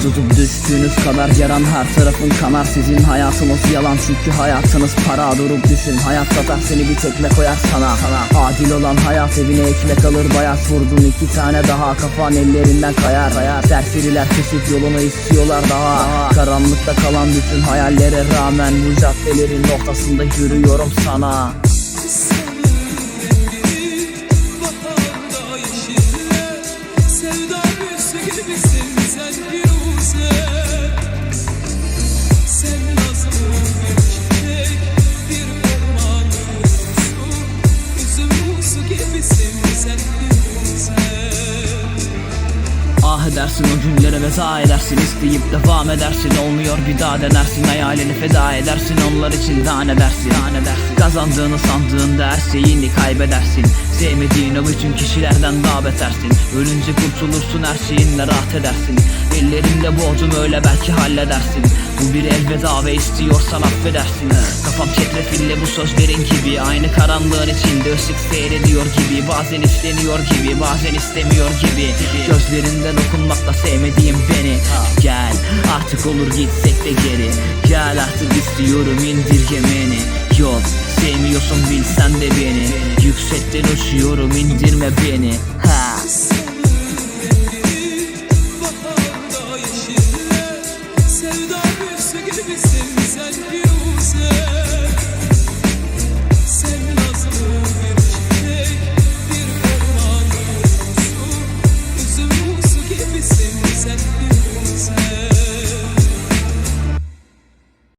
Düştüğünüz kadar yaran her tarafın kanar Sizin hayatınız yalan çünkü hayatınız para Durup düşün hayat satar seni bir tekme koyar sana, sana. Adil olan hayat evine ekmek alır bayat Vurdun iki tane daha kafan ellerinden kayar, kayar. Serseriler kesip yolunu istiyorlar daha. Karanlıkta kalan bütün hayallere rağmen Bu caddelerin ortasında yürüyorum sana Sevda büyüsü gibisin Ah edersin o günlere veda edersin. İsteyip devam edersin Olmuyor bir daha denersin. Hayalini feda edersin Onlar için daha ne dersin, daha ne dersin? Kazandığını sandığında her şeyini kaybedersin Sevmediğin bütün kişilerden daha betersin. Ölünce kurtulursun her şeyinle rahat edersin. Ellerinde borcum öyle belki halledersin. Bu bir elveda ve istiyorsan affedersin. Kafam çetrefille bu sözlerin gibi Aynı karanlığın içinde ışık seyrediyor gibi Bazen isteniyor gibi bazen istemiyor gibi. Gözlerinden okunmakla sevmediğim beni. Gel artık olur gitsek de geri. Gel artık istiyorum indirgemeni. Yok sevmiyorsun bilsen de beni Yüksekten uçuyorum indirme beni